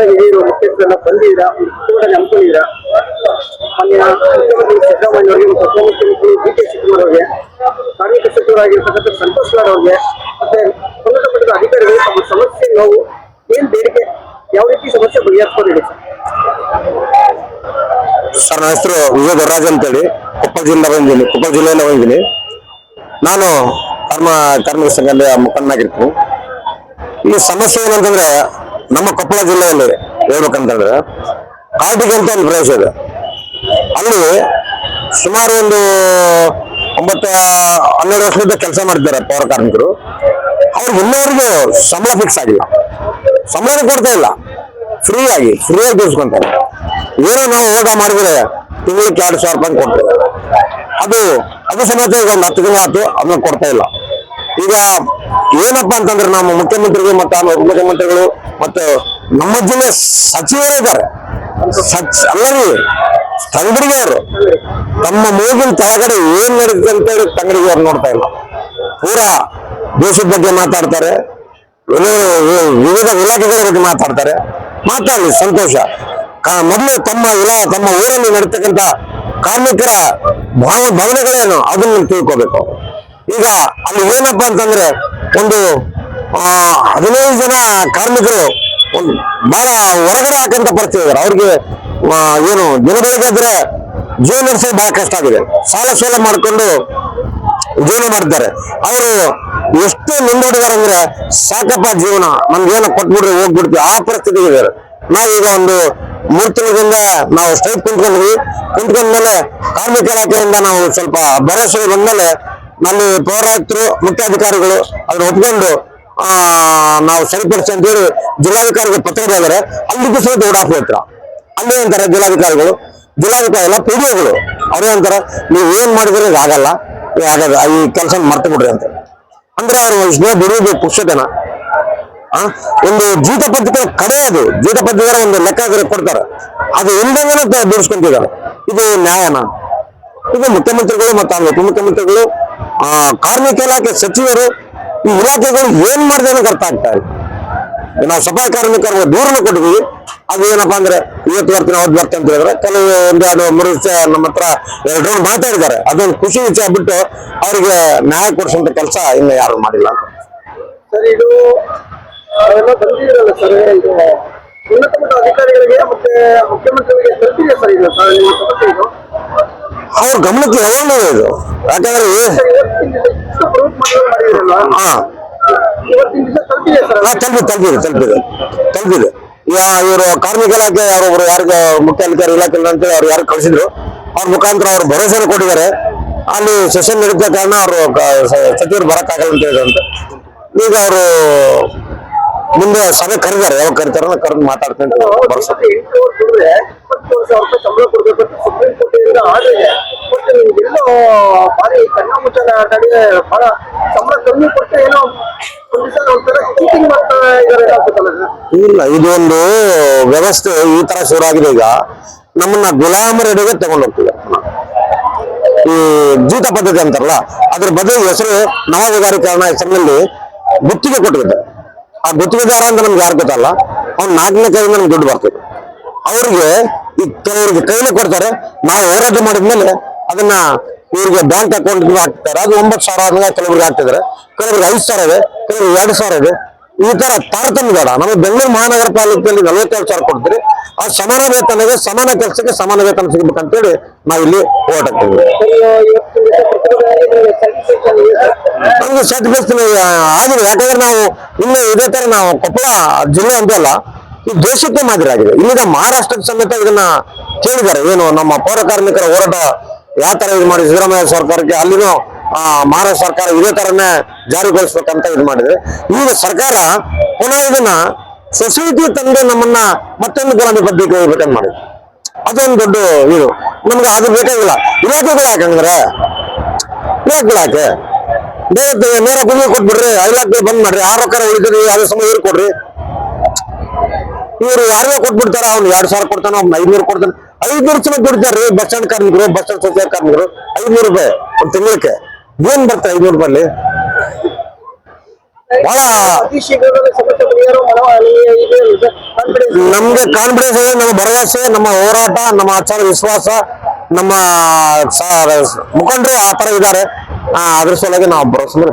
ಎಲ್ಲ ಹಿರಿಯರು ಮುಖ್ಯಸ್ಥರೆಲ್ಲ ಬಂದಿದ್ದೀರಾ ಕೂಡಲೇ ಹಮ್ಮಿಕೊಂಡಿದ್ದೀರಾ? ಮಾನ್ಯ ಮುಖ್ಯಮಂತ್ರಿ ಸಿದ್ದರಾಮಯ್ಯ ಅವರಿಗೆ ಮತ್ತು ಉಪಮುಖ್ಯಮಂತ್ರಿ ಡಿ ಕೆ ಶಿವಕುಮಾರ್ ಅವರಿಗೆ ಕಾರ್ಮಿಕ ಸಚಿವರಾಗಿರ್ತಕ್ಕಂಥ ಸಂತೋಷ್ ಲಾಡ್ ಅವರಿಗೆ, ಮತ್ತೆ ಸಂಬಂಧಪಟ್ಟ ಅಧಿಕಾರಿಗಳು ತಮ್ಮ ಸಮಸ್ಯೆ ನೋವು ಏನ್ ಬೇಡಿಕೆ, ಯಾವ ರೀತಿ ಸಮಸ್ಯೆ ಬಗೆಹರಿಸ್ಕೊಂಡಿದೆ ಸರ್? ನನ್ನ ಹೆಸರು ವಿಜಯ ದೊಡ್ಡರಾಜ್ ಅಂತೇಳಿ. ಕೊಪ್ಪಳ ಜಿಲ್ಲೆ ಬಂದಿದ್ದೀನಿ. ಕೊಪ್ಪಳ ಜಿಲ್ಲೆಯಿಂದ ಬಂದಿದ್ದೀನಿ. ನಾನು ಕರ್ಮ, ಕಾರ್ಮಿಕ ಸಂಘದಲ್ಲಿ ಮುಖಂಡನಾಗಿರ್ತೀನಿ. ಈ ಸಮಸ್ಯೆ ಏನಂತಂದ್ರೆ ನಮ್ಮ ಕೊಪ್ಪಳ ಜಿಲ್ಲೆಯಲ್ಲಿ ಹೇಳ್ಬೇಕಂತಂದ್ರೆ ಕಾಟಿಗೆ ಅಂತ ಒಂದು ಪ್ರದೇಶ ಇದೆ. ಅಲ್ಲಿ ಸುಮಾರು ಒಂದು ಒಂಬತ್ತ, ಹನ್ನೆರಡು ವರ್ಷದಿಂದ ಕೆಲಸ ಮಾಡ್ತಾರೆ ಪೌರ ಕಾರ್ಮಿಕರು. ಅವ್ರಿಗೆ ಇನ್ನೂವರೆಗೂ ಸಂಬಳ ಫಿಕ್ಸ್ ಆಗಿಲ್ಲ. ಸಂಬಳ ಕೊಡ್ತಾ ಇಲ್ಲ. ಫ್ರೀ ಆಗಿ ಫ್ರೀ ಆಗಿ ದುಡಿಸ್ಕೊಂತಾರೆ. ಏನೋ ನಾವು ಯೋಗ ಮಾಡಿದ್ರೆ ತಿಂಗಳಿಗೆ ಎರಡು ಸಾವಿರ ರೂಪಾಯಿ ಕೊಡ್ತೇವೆ ಅದು ಅದು ಸಮೇತ ಈಗ ಒಂದು ಹತ್ತು ದಿನ ಆಯ್ತು, ಅದನ್ನ ಕೊಡ್ತಾ ಇಲ್ಲ. ಈಗ ಏನಪ್ಪಾ ಅಂತಂದ್ರೆ ನಮ್ಮ ಮುಖ್ಯಮಂತ್ರಿಗಳು ಮತ್ತು ಉಪಮುಖ್ಯಮಂತ್ರಿಗಳು ಮತ್ತು ನಮ್ಮ ಜಿಲ್ಲೆ ಸಚಿವರೇ ಇದ್ದಾರೆ. ಸಚ್ ಅಲ್ಲರಿ ತಂಗಡಿಗೆ ಅವರು. ತಮ್ಮ ಮೂಗಿನ ಕೆಳಗಡೆ ಏನ್ ನಡೀತದೆ ಅಂತೇಳಿ ತಂಗಡಿಗೆ ಅವ್ರು ನೋಡ್ತಾ ಇಲ್ಲ. ಪೂರಾ ದೇಶದ ಬಗ್ಗೆ ಮಾತಾಡ್ತಾರೆ. ವಿವಿಧ- ಇಲಾಖೆಗಳ ಬಗ್ಗೆ ಮಾತಾಡ್ತಾರೆ. ಮಾತಾಡಲಿ, ಸಂತೋಷ. ಮೊದಲು ತಮ್ಮ ಇಲಾ ತಮ್ಮ ಊರಲ್ಲಿ ನಡೀತಕ್ಕಂಥ ಕಾರ್ಮಿಕರ ಭಾವ ಭಾವನೆಗಳೇನು? ಅದನ್ನು ತಿಳ್ಕೋಬೇಕು. ಈಗ ಅಲ್ಲಿ ಏನಪ್ಪಾ ಅಂತಂದ್ರೆ ಒಂದು ಹದಿನೈದು ಜನ ಕಾರ್ಮಿಕರು ಒಂದು ಬಹಳ ಹೊರಗಡೆ ಹಾಕಂತ ಇದಾರೆ. ಅವ್ರಿಗೆ ಏನು ದಿನಗಳಿಗಾದ್ರೆ ಜೀವನ ನಡೆಸೋದು ಬಹಳ ಕಷ್ಟ ಆಗಿದೆ. ಸಾಲ ಸೋಲ ಮಾಡಿಕೊಂಡು ಜೀವನ ಮಾಡ್ತಾರೆ. ಅವರು ಎಷ್ಟು ಮುಂದೂಡಿದಾರೆ ಅಂದ್ರೆ ಸಾಕಪ್ಪ ಜೀವನ ನಮ್ಗೇನೋ ಕೊಟ್ಬಿಡ್ರಿ, ಹೋಗ್ಬಿಡ್ತೀವಿ. ಆ ಪರಿಸ್ಥಿತಿ ಇದ್ದಾರೆ ನಾವೀಗ ಒಂದು ಮೂರು ತಿಂಗಳಿಂದ ನಾವು ಸ್ಟ್ರೈಕ್ ಕುಂತ್ಕೊಂಡ್ವಿ ಕುಂತ್ಕೊಂಡ್ಮೇಲೆ ಕಾರ್ಮಿಕ ಇಲಾಖೆಯಿಂದ ನಾವು ಸ್ವಲ್ಪ ಭರವಸೆ ಬಂದ್ಮೇಲೆ ನಲ್ಲಿ ಪೌರಾಯುಕ್ತರು ಮುಖ್ಯಾಧಿಕಾರಿಗಳು ಅದನ್ನ ಒಪ್ಕೊಂಡು, ಆ, ನಾವು ಸರಿಪಡಿಸಿ ಅಂತೇಳಿ ಜಿಲ್ಲಾಧಿಕಾರಿಗೆ ಪತ್ರ ಬಂದರೆ ಅಲ್ಲಿಗೂ ಸಹಿತ ಓಡಾಫ್ ಹತ್ರ ಅಲ್ಲಿ ಅಂತಾರೆ ಜಿಲ್ಲಾಧಿಕಾರಿಗಳು. ಜಿಲ್ಲಾಧಿಕಾರಿ ಎಲ್ಲ ಪಿ ಡಿಒಗಳು ಅವ್ರು ಅಂತಾರೆ, ನೀವು ಏನ್ ಮಾಡಿದ್ರೆ ಆಗಲ್ಲ. ಆಗಲ್ಲ ಈ ಕೆಲಸ ಮರ್ತು ಬಿಡ್ರಿ ಅಂತ. ಅಂದ್ರೆ ಅವ್ರು ಇಷ್ಟೇ ದುಡಿಯೋದು ಪುಸ್ತಕನ ಒಂದು ಜೀತ ಪದ್ಧತಿ ಕಡೆ ಅದು. ಜೀತ ಪದ್ಧತಿ ಒಂದು ಲೆಕ್ಕ ಕೊಡ್ತಾರೆ. ಅದು ಇಲ್ದಂಗನೆ ದುಡಿಸ್ಕೊಂತಿದ್ದಾರೆ. ಇದು ನ್ಯಾಯನ. ಇದು ಮುಖ್ಯಮಂತ್ರಿಗಳು ಮತ್ತು ಉಪಮುಖ್ಯಮಂತ್ರಿಗಳು ಕಾರ್ಮಿಕ ಇಲಾಖೆ ಸಚಿವರು ಈ ಇಲಾಖೆಗಳು ಏನ್ ಮಾಡಿದೆ ಅನ್ನೋ ಅರ್ಥ ಆಗ್ತಾ ಇಲ್ಲ. ನಾವು ಸಫಾಯಿ ಕಾರ್ಮಿಕರ ದೂರನ ಕೊಟ್ಟಿದ್ವಿ ಅದು ಏನಪ್ಪಾ ಅಂದ್ರೆ ಇವತ್ತು ಬರ್ತೀನಿ, ಅವತ್ತು ಬರ್ತೀನಿ ಅಂತ ಹೇಳಿದ್ರೆ ಕೆಲವು ಒಂದು ಎರಡು ಮೂರು ದಿವಸ ನಮ್ಮ ಹತ್ರ ಎರಡು ರೌಂಡ್ ಮಾತಾಡಿದ್ದಾರೆ ಅದೊಂದು ಖುಷಿ ವಿಷಯ ಬಿಟ್ಟು ಅವರಿಗೆ ನ್ಯಾಯ ಕೊಡಿಸುವಂತ ಕೆಲಸ ಇನ್ನು ಯಾರು ಮಾಡಿಲ್ಲ ಸರ್, ಇದು ಸರ್, ಇದು ಉನ್ನತ ಮಟ್ಟ ಅಧಿಕಾರಿಗಳಿಗೆ ಮತ್ತೆ ಮುಖ್ಯಮಂತ್ರಿಗಳಿಗೆ ತಲುಪಿದೆ ಸರ್ ಇದು? ಸಮಸ್ಯೆ ಇದು? ಅವ್ರ ಗಮನಕ್ಕೆ ಯಾವಾಗ ಇದು. ಯಾಕಂದ್ರೆ ತಲುಪಿದೆ ತಲುಪಿದೆ ತಲುಪಿದೆ ತಲುಪಿದೆ. ಇವರು ಕಾರ್ಮಿಕ ಇಲಾಖೆ, ಯಾರೊಬ್ರು ಯಾರಿಗೆ ಮುಖ್ಯ ಅಧಿಕಾರಿ ಇಲಾಖೆ ಅಂತೇಳಿ ಅವ್ರು ಯಾರು ಕಳಿಸಿದ್ರು. ಅವ್ರ ಮುಖಾಂತರ ಅವ್ರು ಭರವಸೆನ ಕೊಟ್ಟಿದ್ದಾರೆ. ಅಲ್ಲಿ ಸೆಷನ್ ನಡೀತ ಕಾರಣ ಅವರು ಸಚಿವರು ಬರಕ್ಕಾಗಲ್ಲ ಅಂತ ಹೇಳಿದ್ರಂತೆ ಈಗ ಅವರು ಮುಂದೆ ಸಭೆ ಕರೆದಾರೆ ಯಾವಾಗ ಕರೀತಾರ ಕರೆದು ಮಾತಾಡ್ತೇನೆ ಭರವಸೆ. ಮತ್ತೆ ಬಾರಿ ವರ್ಷ ದುಡಿದ್ರೆ ಇಪ್ಪತ್ತು ಸಾವಿರ ರೂಪಾಯಿ ಸಂಬಳ ಕೊಡ್ಬೇಕು ಅಂತ ಸುಪ್ರೀಂ ಕೋರ್ಟ್ ಇಂದ ಆರ್ಡರ್ ಇದೆ ಬಟ್ ನಿಮ್ಗೆಲ್ಲೋ ಭಾರಿ ಕಣ್ಣ ಮುಚ್ಚಾಲ ಆಟಾಡಿ ಬಹಳ ಸಂಬಳ ಕಮ್ಮಿ ಕೊಟ್ಟರೆ ಏನೋ ಚೀಟಿಂಗ್ ಮಾಡ್ತಾ ಇದ್ದಾರೆ ಇಲ್ಲ, ಇದೊಂದು ವ್ಯವಸ್ಥೆ ಈ ತರ ಶುರುವಾಗಿದೆ ಈಗ. ನಮ್ಮನ್ನ ಗುಲಾಮರೆಡೆಗೆ ತಗೊಂಡು ಹೋಗ್ತಿದೆ. ಈ ಜೀತ ಪದ್ಧತಿ ಅಂತಾರಲ್ಲ, ಅದ್ರ ಬದಲು ಹೆಸರು ನವವಿಗಾರೀಕರಣ ಹೆಸರಿನಲ್ಲಿ ಗುತ್ತಿಗೆ ಕೊಟ್ಟಿರುತ್ತೆ ಆ ಗುತ್ತಿಗೆದಾರ ಅಂತ ನಮ್ಗೆ ಯಾರು ಗೊತ್ತಲ್ಲ, ಅವ್ನು ನಾಲ್ಕನೇ ಕೈಯಿಂದ ನಮ್ಗೆ ದುಡ್ಡು ಬರ್ತದೆ. ಅವ್ರಿಗೆ ಈ ಕೆಲವರಿಗೆ ಕೈಲಿ ಕೊಡ್ತಾರೆ, ನಾವು ಹೋರಾಟ ಮಾಡಿದ್ಮೇಲೆ ಅದನ್ನ ಇವ್ರಿಗೆ ಬ್ಯಾಂಕ್ ಅಕೌಂಟ್ ಹಾಕ್ತಾರೆ. ಅದು ಒಂಬತ್ತು ಸಾವಿರ ಆದ್ಮೇಲೆ ಕೆಲವ್ರಿಗೆ ಹಾಕ್ತಿದ್ರೆ. ಕೆಲವ್ರಿಗೆ ಐದು ಸಾವಿರ ಇದೆ, ಕೆಲವ್ರಿಗೆ ಎರಡು ಸಾವಿರ ಇದೆ. ಈ ತರ ತಾರತಮ್ಯ ಬೇಡ. ನಮ್ಮ ಬೆಂಗಳೂರು ಮಹಾನಗರ ಪಾಲಿಕೆಯಲ್ಲಿ ನಲವತ್ತೇಳು ಸಾವಿರ ಕೊಡ್ತೀರಿ. ಆ ಸಮಾನ ವೇತನಗೆ ಸಮಾನ ಕೆಲಸಕ್ಕೆ ಸಮಾನ ವೇತನ ಸಿಗ್ಬೇಕಂತೇಳಿ ನಾವಿಲ್ಲಿ ಹೋರಾಟ ಹಾಕ್ತೀವಿ ಇವತ್ತಿನ ದಿವಸ ಪ್ರತಿಭಟನೆ ಸ್ಯಾಟಿಸ್ಫ್ಯಾಕ್ಷನ್ ಇದೆ ಸರ್ ನಮ್ಗೆ ಸ್ಯಾಟಿಸ್ಫ್ಯಾಕ್ಷನ್ ಆಗಿದೆ. ಯಾಕಂದ್ರೆ ನಾವು ಇನ್ನು ಇದೇ ತರ ನಾವು ಕೊಪ್ಪಳ ಜಿಲ್ಲೆ ಅಂತ ಅಲ್ಲ, ಈ ದೇಶಕ್ಕೆ ಮಾದರಿ ಆಗಿದೆ. ಇಲ್ಲಿಗ ಮಹಾರಾಷ್ಟ್ರಕ್ಕೆ ಸಮೇತ ಇದನ್ನ ಕೇಳಿದ್ದಾರೆ. ಏನು ನಮ್ಮ ಪೌರ ಕಾರ್ಮಿಕರ ಹೋರಾಟ ಯಾವ ತರ ಇದು ಮಾಡಿ ಸಿದ್ದರಾಮಯ್ಯ ಸರ್ಕಾರಕ್ಕೆ ಅಲ್ಲಿನೂ ಮಹಾರಾಷ್ಟ್ರ ಸರ್ಕಾರ ಇದೇ ತರನೇ ಜಾರಿಗೊಳಿಸ್ಬೇಕಂತ ಇದು ಮಾಡಿದ್ರೆ. ಈಗ ಸರ್ಕಾರ ಪುನಃ ಇದನ್ನ ಸೊಸೈಟಿ ತಂದೆ ನಮ್ಮನ್ನ ಮತ್ತೊಂದು ಗುಲಾಮಿ ಪದ್ಧತಿ ಹೋಗ್ಬೇಕಂತ ಮಾಡಿದೆ ಅದೊಂದು ದೊಡ್ಡ ಇದು. ನಮ್ಗೆ ಅದು ಬೇಕಾಗಿಲ್ಲ. ಇಲಾಖೆಗಳು ಯಾಕಂದ್ರೆ ಇಲಾಖೆ ಯಾಕೆ? ನೇರ ಕುದಿಗೆ ಕೊಟ್ಬಿಡ್ರಿ ಇಲಾಖೆಗಳು ಬಂದ್ ಮಾಡ್ರಿ. ಆರು ರೊಕ್ಕ ಉಳಿದ್ರಿ ಅದೇ ಸಮಯ ಇವ್ರು ಕೊಡ್ರಿ. ಇವ್ರು ಯಾರಿಗೋ ಕೊಟ್ಬಿಡ್ತಾರ ಅವ್ನು ಎರಡ್ ಸಾವಿರ ಕೊಡ್ತಾನ ಅವ್ನ ಐದ್ನೂರು ಕೊಡ್ತಾನೆ. ಐದ್ನೂರು ಜನ ದುಡ್ತಾರೆ ಬಸ್ ಸ್ಟ್ಯಾಂಡ್ ಕಾರ್ಮಿಕರು, ಬಸ್ ಸ್ಟ್ಯಾಂಡ್ ಸೊಸೈಟಿ ಕಾರ್ಮಿಕರು. ಐದ್ನೂರು ರೂಪಾಯಿ ಒಂದು ತಿಂಗಳಿಗೆ ಏನ್ ಬರ್ತಾರೆ ಐದ್ನೂರು ರೂಪಾಯಿ ಬಹಳ ನಿಮಗೆ ಕಾನ್ಫಿಡೆನ್ಸ್ ಇದೆ ನಮ್ಮ ಭರವಸೆ, ನಮ್ಮ ಹೋರಾಟ, ನಮ್ಮ ಆಚಾರ ವಿಶ್ವಾಸ, ನಮ್ಮ ಮುಖಂಡರು ಆ ತರ ಇದ್ದಾರೆ. ಅದ್ರ ಸಲುವಾಗಿ ನಾವು ಭರವಸೆ ಮೇಲೆ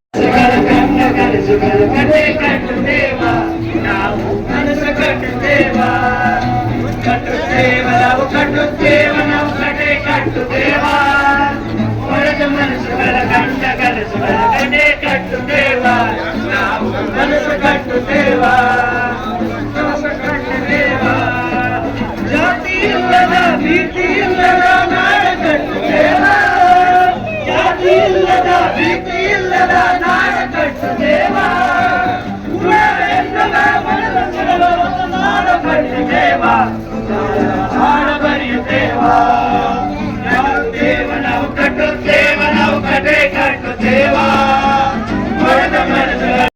ಇಲ್ಲದ ಭೀತಿ ಇಲ್ಲದ ನಾಡಕಟ್ಟು ದೇವ ಜಾತಿ ಇಲ್ಲದ ಭೀತಿ ಇಲ್ಲದ ನಾಡಕಟ್ಟು ದೇವ ನಾಡ ದೇವಾ